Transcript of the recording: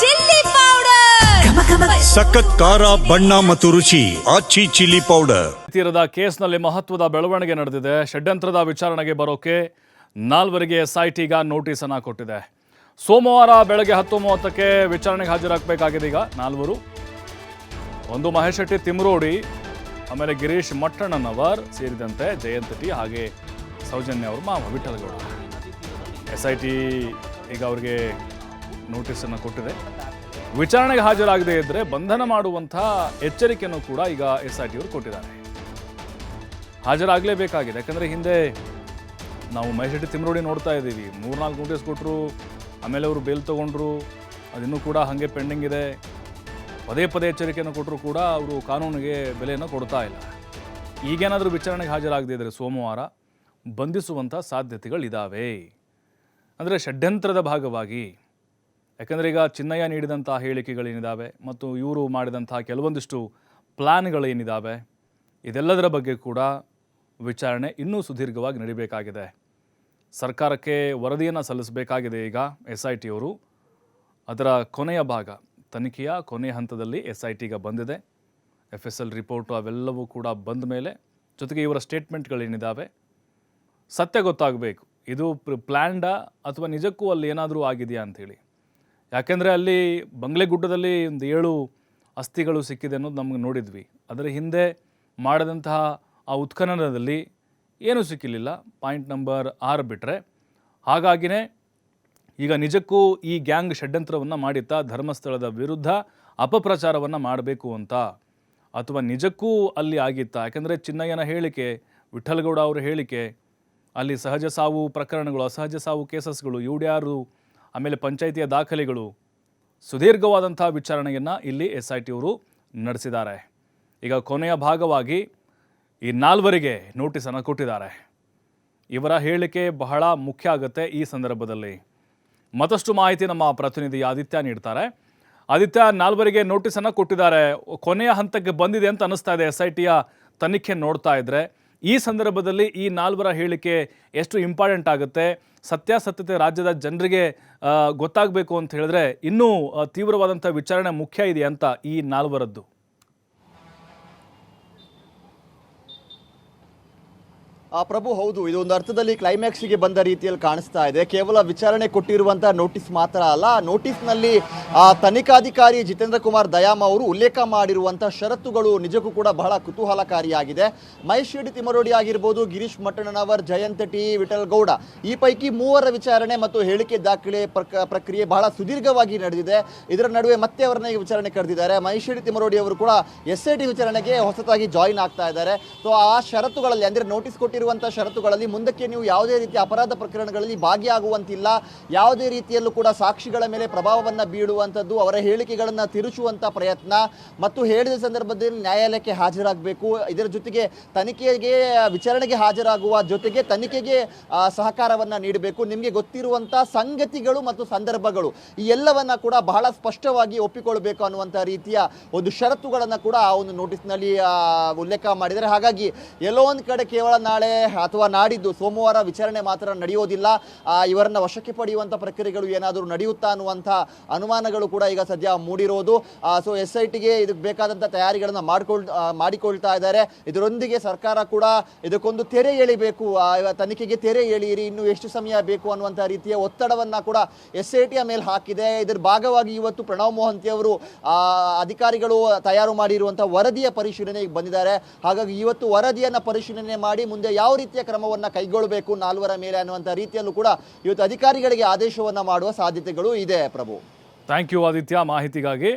Chilli powder. ಸಖತ್ ಖಾರ ಬಣ್ಣ ಮತ್ತು ರುಚಿ ಆಚಿ ಚಿಲ್ಲಿ ಪೌಡರ್. ತೀರದ ಕೇಸ್ನಲ್ಲಿ ಮಹತ್ವದ ಬೆಳವಣಿಗೆ ನಡೆದಿದೆ. ಷಡ್ಯಂತ್ರದ ವಿಚಾರಣೆಗೆ ಬರೋಕೆ ನಾಲ್ವರಿಗೆ ಎಸ್ಐಟಿ ಈಗ ನೋಟಿಸ್ ಅನ್ನ ಕೊಟ್ಟಿದೆ. ಸೋಮವಾರ ಬೆಳಗ್ಗೆ ಹತ್ತು ಮೂವತ್ತಕ್ಕೆ ವಿಚಾರಣೆಗೆ ಹಾಜರಾಗಬೇಕಾಗಿದೆ ಈಗ ನಾಲ್ವರು. ಒಂದು ಮಹೇಶ್ ಶೆಟ್ಟಿ ತಿಮ್ರೋಡಿ ಆಮೇಲೆ ಗಿರೀಶ್ ಮಟ್ಟಣ್ಣನವರ್ ಸೇರಿದಂತೆ ಜಯಂತ್ ಟಿ ಹಾಗೆ ಸೌಜನ್ಯ ಅವರು ಮಾವ ವಿಠಲಗೌಡ. ಎಸ್ ಐ ಟಿ ಈಗ ಅವರಿಗೆ ನೋಟಿಸನ್ನು ಕೊಟ್ಟಿದೆ. ವಿಚಾರಣೆಗೆ ಹಾಜರಾಗದೇ ಇದ್ದರೆ ಬಂಧನ ಮಾಡುವಂತಹ ಎಚ್ಚರಿಕೆಯನ್ನು ಕೂಡ ಈಗ ಎಸ್ ಐ ಟಿಯವರು ಕೊಟ್ಟಿದ್ದಾರೆ. ಹಾಜರಾಗಲೇಬೇಕಾಗಿದೆ. ಯಾಕಂದರೆ ಹಿಂದೆ ನಾವು ಮಹೇಶೆಟ್ಟಿ ತಿಮ್ರೋಡಿ ನೋಡ್ತಾ ಇದ್ದೀವಿ. ಮೂರ್ನಾಲ್ಕು ನೋಟಿಸ್ ಕೊಟ್ಟರು ಆಮೇಲೆ ಅವರು ಬೇಲ್ ತೊಗೊಂಡ್ರು, ಅದಿನ್ನೂ ಕೂಡ ಹಾಗೆ ಪೆಂಡಿಂಗ್ ಇದೆ. ಪದೇ ಪದೇ ಎಚ್ಚರಿಕೆಯನ್ನು ಕೊಟ್ಟರು ಕೂಡ ಅವರು ಕಾನೂನಿಗೆ ಬೆಲೆಯನ್ನು ಕೊಡ್ತಾ ಇಲ್ಲ. ಈಗೇನಾದರೂ ವಿಚಾರಣೆಗೆ ಹಾಜರಾಗದೇ ಇದ್ದರೆ ಸೋಮವಾರ ಬಂಧಿಸುವಂಥ ಸಾಧ್ಯತೆಗಳಿದ್ದಾವೆ ಅಂದರೆ ಷಡ್ಯಂತ್ರದ ಭಾಗವಾಗಿ ಯಾಕಂದರೆ ಈಗ ಚಿನ್ನಯ್ಯ ನೀಡಿದಂಥ ಹೇಳಿಕೆಗಳೇನಿದ್ದಾವೆ ಮತ್ತು ಇವರು ಮಾಡಿದಂಥ ಕೆಲವೊಂದಿಷ್ಟು ಪ್ಲ್ಯಾನ್ಗಳೇನಿದ್ದಾವೆ ಇದೆಲ್ಲದರ ಬಗ್ಗೆ ಕೂಡ ವಿಚಾರಣೆ ಇನ್ನೂ ಸುದೀರ್ಘವಾಗಿ ನಡೀಬೇಕಾಗಿದೆ. ಸರ್ಕಾರಕ್ಕೆ ವರದಿಯನ್ನು ಸಲ್ಲಿಸಬೇಕಾಗಿದೆ ಈಗ ಎಸ್ ಐ ಟಿಯವರು ಅದರ ಕೊನೆಯ ಭಾಗ, ತನಿಖೆಯ ಕೊನೆಯ ಹಂತದಲ್ಲಿ ಎಸ್ ಐ ಟಿಗೆ ಬಂದಿದೆ. ಎಫ್ ಎಸ್ ಎಲ್ ರಿಪೋರ್ಟು ಅವೆಲ್ಲವೂ ಕೂಡ ಬಂದ ಮೇಲೆ ಜೊತೆಗೆ ಇವರ ಸ್ಟೇಟ್ಮೆಂಟ್ಗಳೇನಿದ್ದಾವೆ ಸತ್ಯ ಗೊತ್ತಾಗಬೇಕು. ಇದು ಪ್ಲ್ಯಾಂಡಾ ಅಥವಾ ನಿಜಕ್ಕೂ ಅಲ್ಲಿ ಏನಾದರೂ ಆಗಿದೆಯಾ ಅಂಥೇಳಿ. ಯಾಕೆಂದರೆ ಅಲ್ಲಿ ಬಂಗ್ಲೆಗುಡ್ಡದಲ್ಲಿ ಒಂದು ಏಳು ಅಸ್ಥಿಗಳು ಸಿಕ್ಕಿದೆ ಅನ್ನೋದು ನಮಗೆ ನೋಡಿದ್ವಿ. ಅದರ ಹಿಂದೆ ಮಾಡಿದಂತಹ ಆ ಉತ್ಖನನದಲ್ಲಿ ಏನೂ ಸಿಕ್ಕಿರಲಿಲ್ಲ ಪಾಯಿಂಟ್ ನಂಬರ್ ಆರು ಬಿಟ್ಟರೆ ಹಾಗಾಗಿನೇ ಈಗ ನಿಜಕ್ಕೂ ಈ ಗ್ಯಾಂಗ್ ಷಡ್ಯಂತ್ರವನ್ನು ಮಾಡಿತ್ತಾ ಧರ್ಮಸ್ಥಳದ ವಿರುದ್ಧ ಅಪಪ್ರಚಾರವನ್ನು ಮಾಡಬೇಕು ಅಂತ. ಅಥವಾ ನಿಜಕ್ಕೂ ಅಲ್ಲಿ ಆಗಿತ್ತಾ? ಯಾಕೆಂದರೆ ಚಿನ್ನಯ್ಯನ ಹೇಳಿಕೆ, ವಿಠಲಗೌಡ ಅವರ ಹೇಳಿಕೆ, ಅಲ್ಲಿ ಸಹಜ ಸಾವು ಪ್ರಕರಣಗಳು, ಅಸಹಜ ಸಾವು ಕೇಸಸ್ಗಳು ಇವ್ಡ್ಯಾರು ಆಮೇಲೆ ಪಂಚಾಯಿತಿಯ ದಾಖಲೆಗಳು. ಸುದೀರ್ಘವಾದಂಥ ವಿಚಾರಣೆಯನ್ನು ಇಲ್ಲಿ ಎಸ್ ಐ ಟಿ ಅವರು ನಡೆಸಿದ್ದಾರೆ. ಈಗ ಕೊನೆಯ ಭಾಗವಾಗಿ ಈ ನಾಲ್ವರಿಗೆ ನೋಟಿಸನ್ನು ಕೊಟ್ಟಿದ್ದಾರೆ. ಇವರ ಹೇಳಿಕೆ ಬಹಳ ಮುಖ್ಯ ಆಗುತ್ತೆ ಈ ಸಂದರ್ಭದಲ್ಲಿ. ಮತ್ತಷ್ಟು ಮಾಹಿತಿ ನಮ್ಮ ಪ್ರತಿನಿಧಿ ಆದಿತ್ಯ ನೀಡ್ತಾರೆ. ಆದಿತ್ಯ, ನಾಲ್ವರಿಗೆ ನೋಟಿಸನ್ನು ಕೊಟ್ಟಿದ್ದಾರೆ. ಕೊನೆಯ ಹಂತಕ್ಕೆ ಬಂದಿದೆ ಅಂತ ಅನ್ನಿಸ್ತಾ ಇದೆ ಎಸ್ ಐ ಟಿಯ ತನಿಖೆ ನೋಡ್ತಾ ಇದ್ರೆ. ಈ ಸಂದರ್ಭದಲ್ಲಿ ಈ ನಾಲ್ವರ ಹೇಳಿಕೆ ಎಷ್ಟು ಇಂಪಾರ್ಟೆಂಟ್ ಆಗುತ್ತೆ? ಸತ್ಯಾಸತ್ಯತೆ ರಾಜ್ಯದ ಜನರಿಗೆ ಗೊತ್ತಾಗಬೇಕು ಅಂತ ಹೇಳಿದ್ರೆ ಇನ್ನೂ ತೀವ್ರವಾದಂಥ ವಿಚಾರಣೆ ಮುಖ್ಯ ಇದೆ ಅಂತ ಈ ನಾಲ್ವರದ್ದು. ಪ್ರಭು, ಹೌದು ಇದು ಒಂದು ಅರ್ಥದಲ್ಲಿ ಕ್ಲೈಮ್ಯಾಕ್ಸ್ಗೆ ಬಂದ ರೀತಿಯಲ್ಲಿ ಕಾಣಿಸ್ತಾ ಇದೆ. ಕೇವಲ ವಿಚಾರಣೆ ಕೊಟ್ಟಿರುವಂತಹ ನೋಟಿಸ್ ಮಾತ್ರ ಅಲ್ಲ ನೋಟಿಸ್ನಲ್ಲಿ ಆ, ತನಿಖಾಧಿಕಾರಿ ಜಿತೇಂದ್ರ ಕುಮಾರ್ ದಯಾಮ ಅವರು ಉಲ್ಲೇಖ ಮಾಡಿರುವಂತಹ ಷರತ್ತುಗಳು ನಿಜಕ್ಕೂ ಕೂಡ ಬಹಳ ಕುತೂಹಲಕಾರಿಯಾಗಿದೆ. ಮಹೇಶ್ ತಿಮರೋಡಿ ಆಗಿರ್ಬೋದು, ಗಿರೀಶ್ ಮಟ್ಟಣ್ಣನವರ್, ಜಯಂತ ಟಿ. ವಿಠಲ್ ಗೌಡ ಈ ಪೈಕಿ ಮೂವರ ವಿಚಾರಣೆ ಮತ್ತು ಹೇಳಿಕೆ ದಾಖಲೆ ಪ್ರಕ- ಪ್ರಕ್ರಿಯೆ ಬಹಳ ಸುದೀರ್ಘವಾಗಿ ನಡೆದಿದೆ. ಇದರ ನಡುವೆ ಮತ್ತೆ ಅವರನ್ನ ವಿಚಾರಣೆ ಕರೆದಿದ್ದಾರೆ. ಮಹೇಶ್ ತಿಮರೋಡಿ ಅವರು ಕೂಡ ಎಸ್ ಐ ಟಿ ವಿಚಾರಣೆಗೆ ಹೊಸತಾಗಿ ಜಾಯಿನ್ ಆಗ್ತಾ ಇದ್ದಾರೆ. ಸೊ ಆ ಷರತ್ತುಗಳಲ್ಲಿ, ಅಂದರೆ ನೋಟಿಸ್ ಕೊಟ್ಟಿರುವಂತಹ ಷರತ್ತುಗಳಲ್ಲಿ ಮುಂದಕ್ಕೆ ನೀವು ಯಾವುದೇ ರೀತಿಯ ಅಪರಾಧ ಪ್ರಕರಣಗಳಲ್ಲಿ ಭಾಗಿಯಾಗುವಂತಿಲ್ಲ. ಯಾವುದೇ ರೀತಿಯಲ್ಲೂ ಕೂಡ ಸಾಕ್ಷಿಗಳ ಮೇಲೆ ಪ್ರಭಾವವನ್ನು ಬೀಳುವಂಥದ್ದು, ಅವರ ಹೇಳಿಕೆಗಳನ್ನು ತಿರುಚುವಂಥ ಪ್ರಯತ್ನ ಮತ್ತು ಹೇಳಿದ ಸಂದರ್ಭದಲ್ಲಿ ನ್ಯಾಯಾಲಯಕ್ಕೆ ಹಾಜರಾಗಬೇಕು. ಇದರ ಜೊತೆಗೆ ತನಿಖೆಗೆ, ವಿಚಾರಣೆಗೆ ಹಾಜರಾಗುವ ಜೊತೆಗೆ ತನಿಖೆಗೆ ಸಹಕಾರವನ್ನು ನೀಡಬೇಕು. ನಿಮಗೆ ಗೊತ್ತಿರುವಂಥ ಸಂಗತಿಗಳು ಮತ್ತು ಸಂದರ್ಭಗಳು, ಈ ಎಲ್ಲವನ್ನ ಕೂಡ ಬಹಳ ಸ್ಪಷ್ಟವಾಗಿ ಒಪ್ಪಿಕೊಳ್ಳಬೇಕು ಅನ್ನುವಂಥ ರೀತಿಯ ಒಂದು ಷರತ್ತುಗಳನ್ನು ಕೂಡ ಆ ಒಂದು ನೋಟಿಸ್ನಲ್ಲಿ ಉಲ್ಲೇಖ ಮಾಡಿದರೆ ಹಾಗಾಗಿ ಎಲ್ಲೋ ಒಂದು ಕಡೆ ಕೇವಲ ನಾಳೆ ಅಥವಾ ನಾಡಿದ್ದು ಸೋಮವಾರ ವಿಚಾರಣೆ ಮಾತ್ರ ನಡೆಯೋದಿಲ್ಲ. ಇವರನ್ನ ವಶಕ್ಕೆ ಪಡೆಯುವಂಥ ಪ್ರಕ್ರಿಯೆಗಳು ಏನಾದರೂ ನಡೆಯುತ್ತಾ ಅನ್ನುವಂಥ ಅನುಮಾನಗಳು ಕೂಡ ಈಗ ಸದ್ಯ ಮೂಡಿರೋದು. ಸೊ ಎಸ್ ಐ ಟಿಗೆ ಇದಕ್ಕೆ ಬೇಕಾದಂಥ ತಯಾರಿಗಳನ್ನು ಮಾಡ್ಕೊಳ್ ಮಾಡಿಕೊಳ್ತಾ ಇದ್ದಾರೆ. ಇದರೊಂದಿಗೆ ಸರ್ಕಾರ ಕೂಡ ಇದಕ್ಕೊಂದು ತೆರೆ ಎಳಿಬೇಕು. ತನಿಖೆಗೆ ತೆರೆ ಎಳೆಯಿರಿ. ಇನ್ನು ಎಷ್ಟು ಸಮಯ ಬೇಕು ಅನ್ನುವಂಥ ರೀತಿಯ ಒತ್ತಡವನ್ನ ಕೂಡ ಎಸ್ ಐ ಟಿಯ ಮೇಲೆ ಹಾಕಿದೆ. ಇದರ ಭಾಗವಾಗಿ ಇವತ್ತು ಪ್ರಣವ್ ಮೋಹಂತಿ ಅವರು ಅಧಿಕಾರಿಗಳು ತಯಾರು ಮಾಡಿರುವಂತಹ ವರದಿಯ ಪರಿಶೀಲನೆಗೆ ಬಂದಿದ್ದಾರೆ. ಹಾಗಾಗಿ ಇವತ್ತು ವರದಿಯನ್ನ ಪರಿಶೀಲನೆ ಮಾಡಿ ಮುಂದೆ ಯಾವ ರೀತಿಯ ಕ್ರಮವನ್ನ ಕೈಗೊಳ್ಳಬೇಕು ನಾಲ್ವರ ಮೇಲೆ ಅನ್ನುವಂಥ ರೀತಿಯಲ್ಲೂ ಕೂಡ ಇವತ್ತು ಅಧಿಕಾರಿಗಳಿಗೆ ಆದೇಶವನ್ನ ಮಾಡುವ ಸಾಧ್ಯತೆಗಳು ಇದೆ ಪ್ರಭು. ಥ್ಯಾಂಕ್ ಯು ಆದಿತ್ಯ ಮಾಹಿತಿಗಾಗಿ